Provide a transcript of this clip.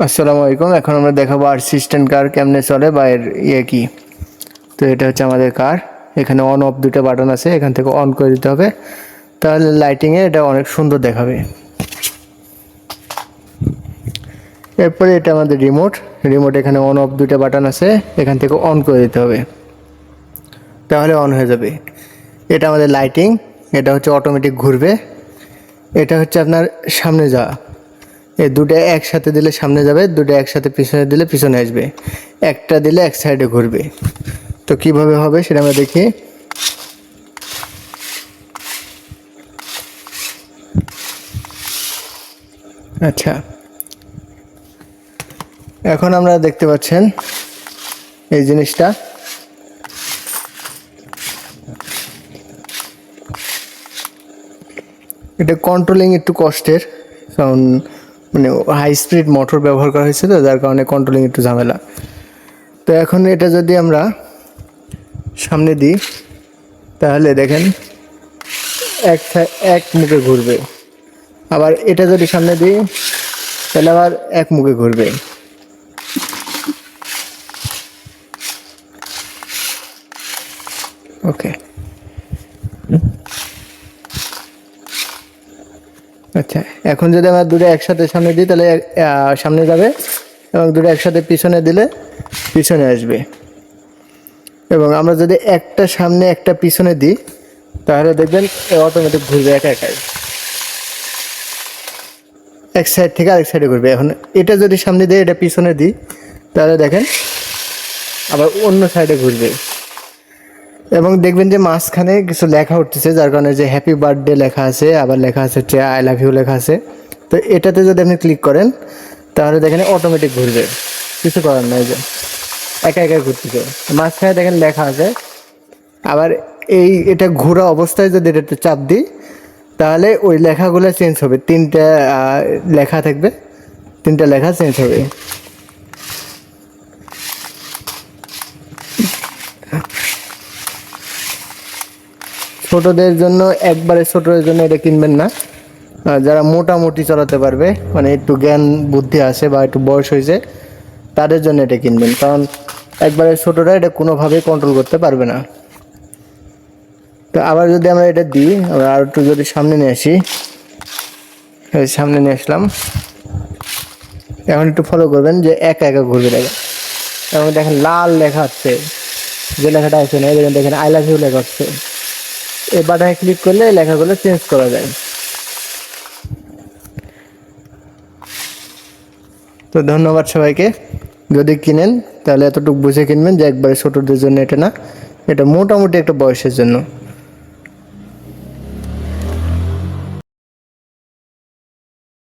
আসসালামু আলাইকুম। এখন আমরা দেখাবো আরসিস্ট্যান্ট কার কেমনে চলে বা এর ইয়ে কি। তো এটা হচ্ছে আমাদের কার এখানে অন অফ দুটো বাটন আছে, এখান থেকে অন করে দিতে হবে। তাহলে লাইটিংয়ে এটা অনেক সুন্দর দেখাবে। এরপরে এটা আমাদের রিমোট রিমোট এখানে অন অফ দুটো বাটন আছে, এখান থেকে অন করে দিতে হবে। তাহলে অন হয়ে যাবে। এটা আমাদের লাইটিং এটা হচ্ছে অটোমেটিক ঘুরবে। এটা হচ্ছে আপনার সামনে যাওয়া। এই দুটো একসাথে দিলে সামনে যাবে, দুটো একসাথে পিছনে দিলে পিছনে আসবে। একটা দিলে এক সাইডে ঘুরবে। তো কীভাবে হবে সেটা আমরা দেখি। আচ্ছা। এখন আমরা দেখতে পাচ্ছেন এই জিনিসটা। এটা কন্ট্রোলিং একটু কষ্টের। কারণ মানে হাই স্পিড মোটর ব্যবহার করা হয়েছে তো, যার কারণে কন্ট্রোলিং একটু ঝামেলা। তো এখন এটা যদি আমরা সামনে দিই, তাহলে দেখেন এক এক মুখে ঘুরবে। আবার এটা যদি সামনে দিই, তাহলে আবার এক মুখে ঘুরবে। ওকে আচ্ছা এখন যদি আমরা দুটো একসাথে সামনে দিই, তাহলে সামনে যাবে এবং দুটো একসাথে পিছনে দিলে পিছনে আসবে। এবং আমরা যদি একটা সামনে, একটা পিছনে দিই, তাহলে দেখবেন অটোমেটিক ঘুরবে একা একাই। এক সাইড থেকে আরেক সাইডে ঘুরবে। এখন এটা যদি সামনে দিই, এটা পিছনে দিই, তাহলে দেখেন আবার অন্য সাইডে ঘুরবে। এবং দেখবেন যে মাঝখানে কিছু লেখা উঠতেছে, যার কারণে যে হ্যাপি বার্থডে লেখা আছে, আবার লেখা আছে হচ্ছে আই লাভ ইউ লেখা আছে। তো এটাতে যদি আপনি ক্লিক করেন, তাহলে দেখেন অটোমেটিক ঘুরবে। কিছু করার নাই যে। একা একা ঘুরতেছে। মাঝখানে দেখেন লেখা আছে। আবার এই, এটা ঘোরা অবস্থায় যদি এটাতে চাপ দিই, তাহলে ওই লেখাগুলো চেঞ্জ হবে। তিনটা লেখা থাকবে। তিনটা লেখা চেঞ্জ হবে। ছোটদের জন্য, একবারে ছোটদের জন্য এটা কিনবেন না। যারা মোটামুটি চালাতে পারবে মানে একটু জ্ঞান, বুদ্ধি আছে বা একটু বয়স হয়েছে, তাদের জন্য এটা কিনবেন। কারণ একবারে ছোটরা এটা কোনোভাবেই কন্ট্রোল করতে পারবে না। তো আবার যদি আমরা এটা দিই, আমরা আর একটু যদি সামনে নিয়ে আসি। সামনে নিয়ে আসলাম। এখন একটু ফলো করবেন যে একা একা ঘুরবে দেখা এবং দেখেন লাল লেখা হচ্ছে যে লেখাটা আছে না দেখেন দেখেন আই ইউ লেখা হচ্ছে এই বাটনে ক্লিক করলে লেখাগুলো চেঞ্জ করা যায়। তো ধন্যবাদ সবাইকে। যদি কিনেন, তাহলে এতটুকু বুঝে কিনবেন যে একবারে ছোটদের জন্য এটা না, এটা মোটামুটি একটা বয়সের জন্য।